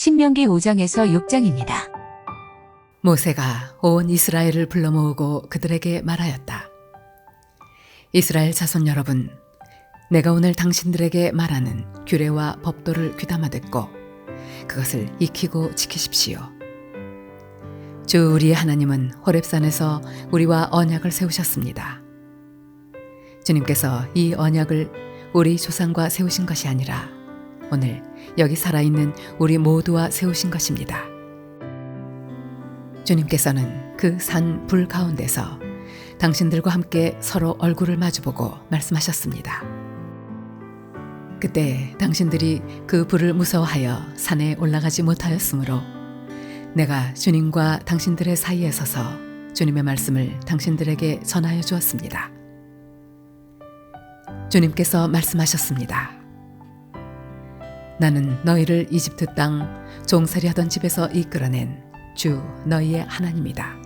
신명기 5장에서 6장입니다. 모세가 온 이스라엘을 불러 모으고 그들에게 말하였다. 이스라엘 자손 여러분, 내가 오늘 당신들에게 말하는 규례와 법도를 귀담아 듣고 그것을 익히고 지키십시오. 주 우리의 하나님은 호렙산에서 우리와 언약을 세우셨습니다. 주님께서 이 언약을 우리 조상과 세우신 것이 아니라 오늘 여기 살아있는 우리 모두와 세우신 것입니다. 주님께서는 그 산 불 가운데서 당신들과 함께 서로 얼굴을 마주보고 말씀하셨습니다. 그때 당신들이 그 불을 무서워하여 산에 올라가지 못하였으므로 내가 주님과 당신들의 사이에 서서 주님의 말씀을 당신들에게 전하여 주었습니다. 주님께서 말씀하셨습니다. 나는 너희를 이집트 땅 종살이 하던 집에서 이끌어낸 주 너희의 하나님이다.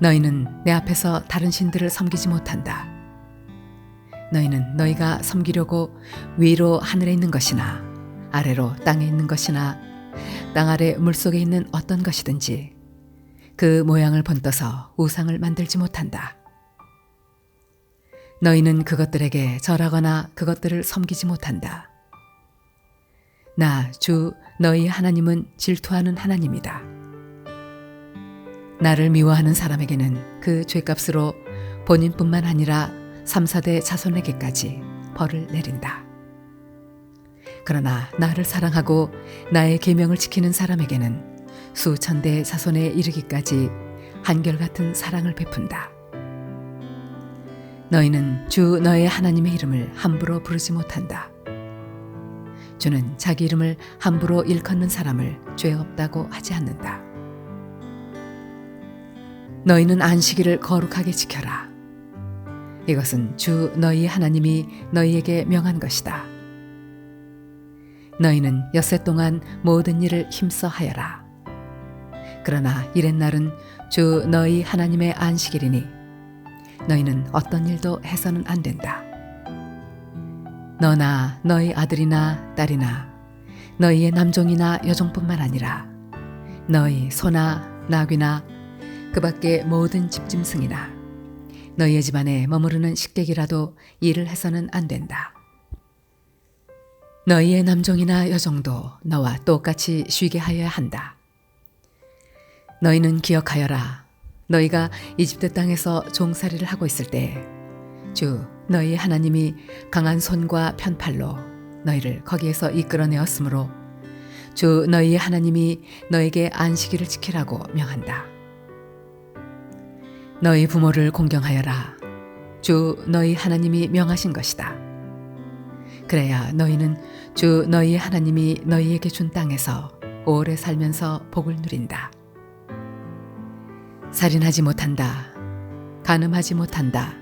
너희는 내 앞에서 다른 신들을 섬기지 못한다. 너희는 너희가 섬기려고 위로 하늘에 있는 것이나 아래로 땅에 있는 것이나 땅 아래 물속에 있는 어떤 것이든지 그 모양을 번떠서 우상을 만들지 못한다. 너희는 그것들에게 절하거나 그것들을 섬기지 못한다. 나 주 너희 하나님은 질투하는 하나님이다. 나를 미워하는 사람에게는 그 죄값으로 본인뿐만 아니라 3, 4대 자손에게까지 벌을 내린다. 그러나 나를 사랑하고 나의 계명을 지키는 사람에게는 수천 대 자손에 이르기까지 한결같은 사랑을 베푼다. 너희는 주 너의 하나님의 이름을 함부로 부르지 못한다. 주는 자기 이름을 함부로 일컫는 사람을 죄 없다고 하지 않는다. 너희는 안식일을 거룩하게 지켜라. 이것은 주 너희 하나님이 너희에게 명한 것이다. 너희는 엿새 동안 모든 일을 힘써 하여라. 그러나 이랜 날은 주 너희 하나님의 안식일이니 너희는 어떤 일도 해서는 안 된다. 너나 너희 아들이나 딸이나 너희의 남종이나 여종뿐만 아니라 너희 소나 나귀나 그 밖의 모든 집짐승이나 너희의 집안에 머무르는 식객이라도 일을 해서는 안 된다. 너희의 남종이나 여종도 너와 똑같이 쉬게 하여야 한다. 너희는 기억하여라. 너희가 이집트 땅에서 종살이를 하고 있을 때 주 너희 하나님이 강한 손과 편팔로 너희를 거기에서 이끌어내었으므로 주 너희 하나님이 너에게 안식일을 지키라고 명한다. 너희 부모를 공경하여라. 주 너희 하나님이 명하신 것이다. 그래야 너희는 주 너희 하나님이 너희에게 준 땅에서 오래 살면서 복을 누린다. 살인하지 못한다. 간음하지 못한다.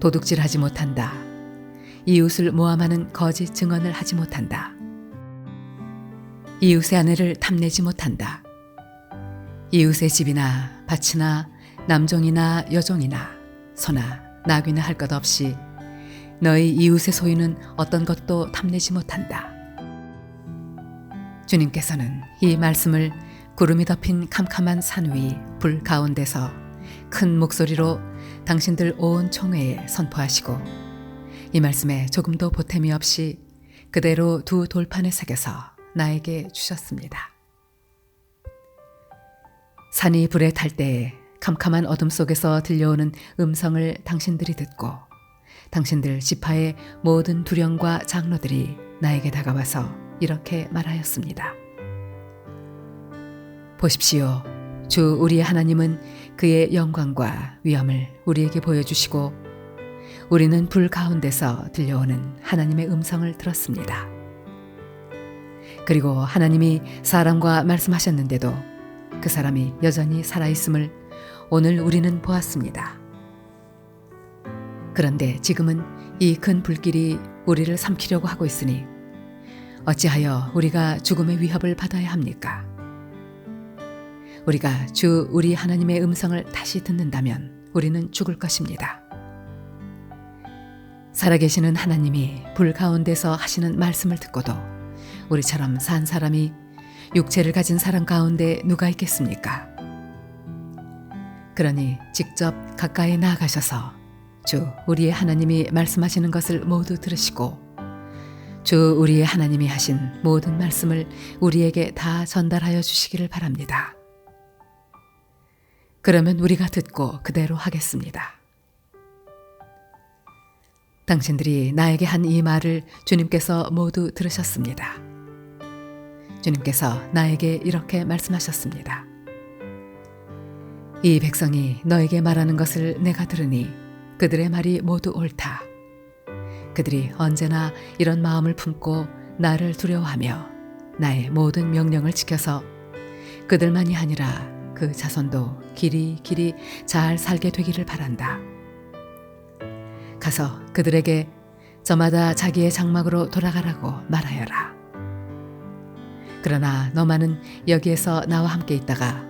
도둑질하지 못한다. 이웃을 모함하는 거짓 증언을 하지 못한다. 이웃의 아내를 탐내지 못한다. 이웃의 집이나 밭이나 남종이나 여종이나 소나 나귀나 할 것 없이 너희 이웃의 소유는 어떤 것도 탐내지 못한다. 주님께서는 이 말씀을 구름이 덮인 캄캄한 산 위 불 가운데서 큰 목소리로 당신들 온 총회에 선포하시고 이 말씀에 조금도 보탬이 없이 그대로 두 돌판에 새겨서 나에게 주셨습니다. 산이 불에 탈 때에 캄캄한 어둠 속에서 들려오는 음성을 당신들이 듣고 당신들 지파의 모든 두령과 장로들이 나에게 다가와서 이렇게 말하였습니다. 보십시오. 주 우리의 하나님은 그의 영광과 위엄을 우리에게 보여주시고 우리는 불 가운데서 들려오는 하나님의 음성을 들었습니다. 그리고 하나님이 사람과 말씀하셨는데도 그 사람이 여전히 살아있음을 오늘 우리는 보았습니다. 그런데 지금은 이 큰 불길이 우리를 삼키려고 하고 있으니 어찌하여 우리가 죽음의 위협을 받아야 합니까? 우리가 주 우리 하나님의 음성을 다시 듣는다면 우리는 죽을 것입니다. 살아계시는 하나님이 불 가운데서 하시는 말씀을 듣고도 우리처럼 산 사람이 육체를 가진 사람 가운데 누가 있겠습니까? 그러니 직접 가까이 나아가셔서 주 우리의 하나님이 말씀하시는 것을 모두 들으시고 주 우리의 하나님이 하신 모든 말씀을 우리에게 다 전달하여 주시기를 바랍니다. 그러면 우리가 듣고 그대로 하겠습니다. 당신들이 나에게 한 이 말을 주님께서 모두 들으셨습니다. 주님께서 나에게 이렇게 말씀하셨습니다. 이 백성이 너에게 말하는 것을 내가 들으니 그들의 말이 모두 옳다. 그들이 언제나 이런 마음을 품고 나를 두려워하며 나의 모든 명령을 지켜서 그들만이 아니라 그 자손도 길이 길이 잘 살게 되기를 바란다. 가서 그들에게 저마다 자기의 장막으로 돌아가라고 말하여라. 그러나 너만은 여기에서 나와 함께 있다가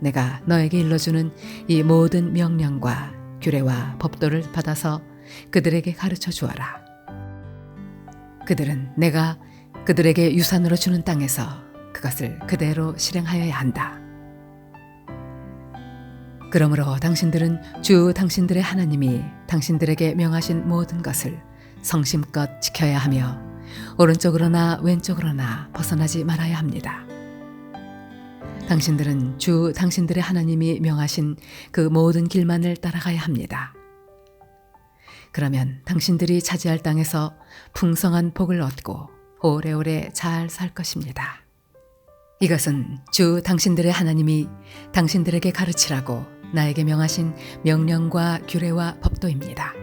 내가 너에게 일러주는 이 모든 명령과 규례와 법도를 받아서 그들에게 가르쳐 주어라. 그들은 내가 그들에게 유산으로 주는 땅에서 그것을 그대로 실행하여야 한다. 그러므로 당신들은 주 당신들의 하나님이 당신들에게 명하신 모든 것을 성심껏 지켜야 하며 오른쪽으로나 왼쪽으로나 벗어나지 말아야 합니다. 당신들은 주 당신들의 하나님이 명하신 그 모든 길만을 따라가야 합니다. 그러면 당신들이 차지할 땅에서 풍성한 복을 얻고 오래오래 잘 살 것입니다. 이것은 주 당신들의 하나님이 당신들에게 가르치라고 나에게 명하신 명령과 규례와 법도입니다.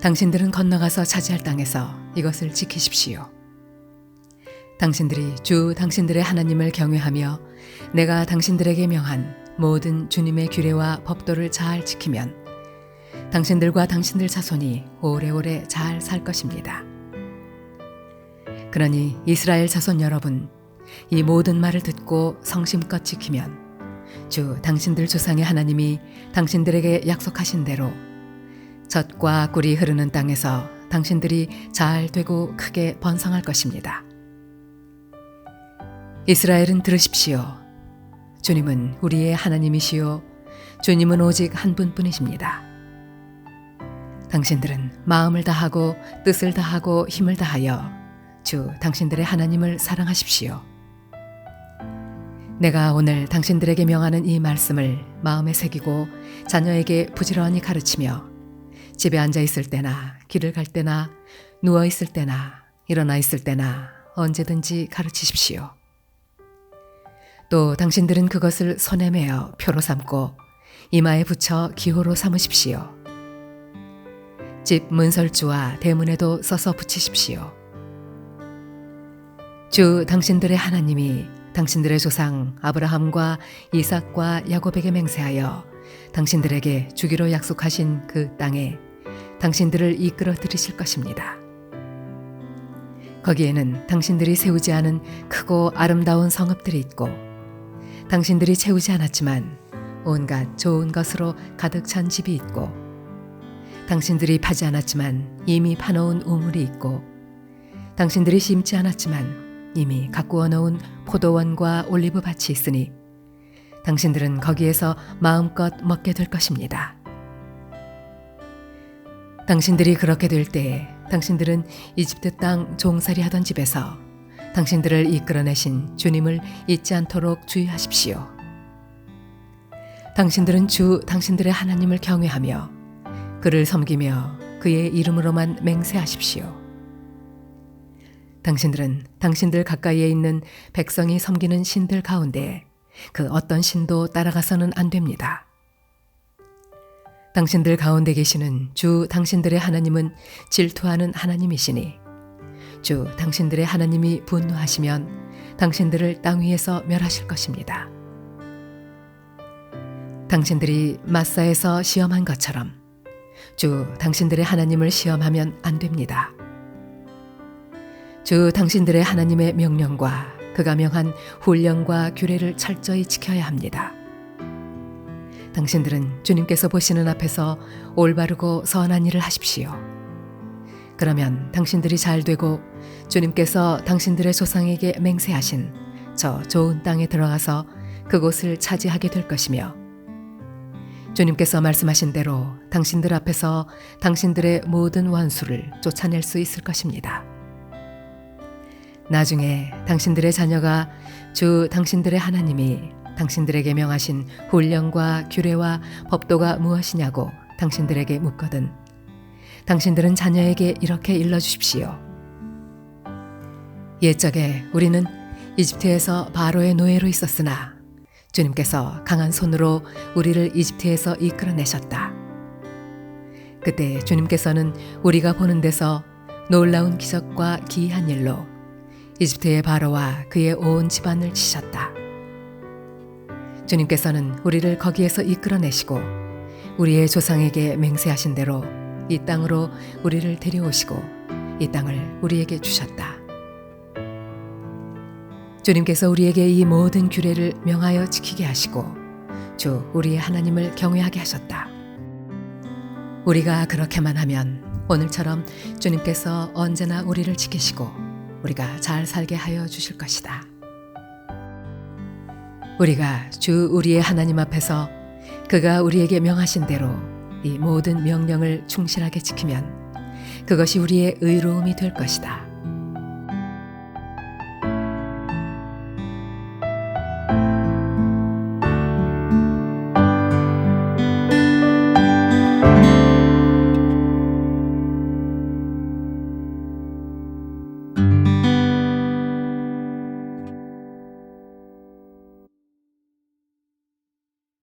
당신들은 건너가서 차지할 땅에서 이것을 지키십시오. 당신들이 주 당신들의 하나님을 경외하며 내가 당신들에게 명한 모든 주님의 규례와 법도를 잘 지키면 당신들과 당신들 자손이 오래오래 잘 살 것입니다. 그러니 이스라엘 자손 여러분, 이 모든 말을 듣고 성심껏 지키면 주 당신들 조상의 하나님이 당신들에게 약속하신 대로 젖과 꿀이 흐르는 땅에서 당신들이 잘 되고 크게 번성할 것입니다. 이스라엘은 들으십시오. 주님은 우리의 하나님이시요. 주님은 오직 한 분뿐이십니다. 당신들은 마음을 다하고 뜻을 다하고 힘을 다하여 주 당신들의 하나님을 사랑하십시오. 내가 오늘 당신들에게 명하는 이 말씀을 마음에 새기고 자녀에게 부지런히 가르치며 집에 앉아 있을 때나 길을 갈 때나 누워 있을 때나 일어나 있을 때나 언제든지 가르치십시오. 또 당신들은 그것을 손에 매어 표로 삼고 이마에 붙여 기호로 삼으십시오. 집 문설주와 대문에도 써서 붙이십시오. 주 당신들의 하나님이 당신들의 조상 아브라함과 이삭과 야곱에게 맹세하여 당신들에게 주기로 약속하신 그 땅에 당신들을 이끌어 들이실 것입니다. 거기에는 당신들이 세우지 않은 크고 아름다운 성읍들이 있고 당신들이 채우지 않았지만 온갖 좋은 것으로 가득 찬 집이 있고 당신들이 파지 않았지만 이미 파놓은 우물이 있고 당신들이 심지 않았지만 이미 가꾸어 놓은 포도원과 올리브 밭이 있으니 당신들은 거기에서 마음껏 먹게 될 것입니다. 당신들이 그렇게 될 때에 당신들은 이집트 땅 종살이 하던 집에서 당신들을 이끌어내신 주님을 잊지 않도록 주의하십시오. 당신들은 주 당신들의 하나님을 경외하며 그를 섬기며 그의 이름으로만 맹세하십시오. 당신들은 당신들 가까이에 있는 백성이 섬기는 신들 가운데 그 어떤 신도 따라가서는 안 됩니다. 당신들 가운데 계시는 주 당신들의 하나님은 질투하는 하나님이시니 주 당신들의 하나님이 분노하시면 당신들을 땅 위에서 멸하실 것입니다. 당신들이 마사에서 시험한 것처럼 주 당신들의 하나님을 시험하면 안 됩니다. 주 당신들의 하나님의 명령과 그가 명한 훈령과 규례를 철저히 지켜야 합니다. 당신들은 주님께서 보시는 앞에서 올바르고 선한 일을 하십시오. 그러면 당신들이 잘 되고 주님께서 당신들의 조상에게 맹세하신 저 좋은 땅에 들어가서 그곳을 차지하게 될 것이며 주님께서 말씀하신 대로 당신들 앞에서 당신들의 모든 원수를 쫓아낼 수 있을 것입니다. 나중에 당신들의 자녀가 주 당신들의 하나님이 당신들에게 명하신 훈령과 규례와 법도가 무엇이냐고 당신들에게 묻거든 당신들은 자녀에게 이렇게 일러 주십시오. 옛적에 우리는 이집트에서 바로의 노예로 있었으나 주님께서 강한 손으로 우리를 이집트에서 이끌어내셨다. 그때 주님께서는 우리가 보는 데서 놀라운 기적과 기이한 일로 이집트의 바로와 그의 온 집안을 치셨다. 주님께서는 우리를 거기에서 이끌어내시고 우리의 조상에게 맹세하신 대로 이 땅으로 우리를 데려오시고 이 땅을 우리에게 주셨다. 주님께서 우리에게 이 모든 규례를 명하여 지키게 하시고 주 우리의 하나님을 경외하게 하셨다. 우리가 그렇게만 하면 오늘처럼 주님께서 언제나 우리를 지키시고 우리가 잘 살게 하여 주실 것이다. 우리가 주 우리의 하나님 앞에서 그가 우리에게 명하신 대로 이 모든 명령을 충실하게 지키면 그것이 우리의 의로움이 될 것이다.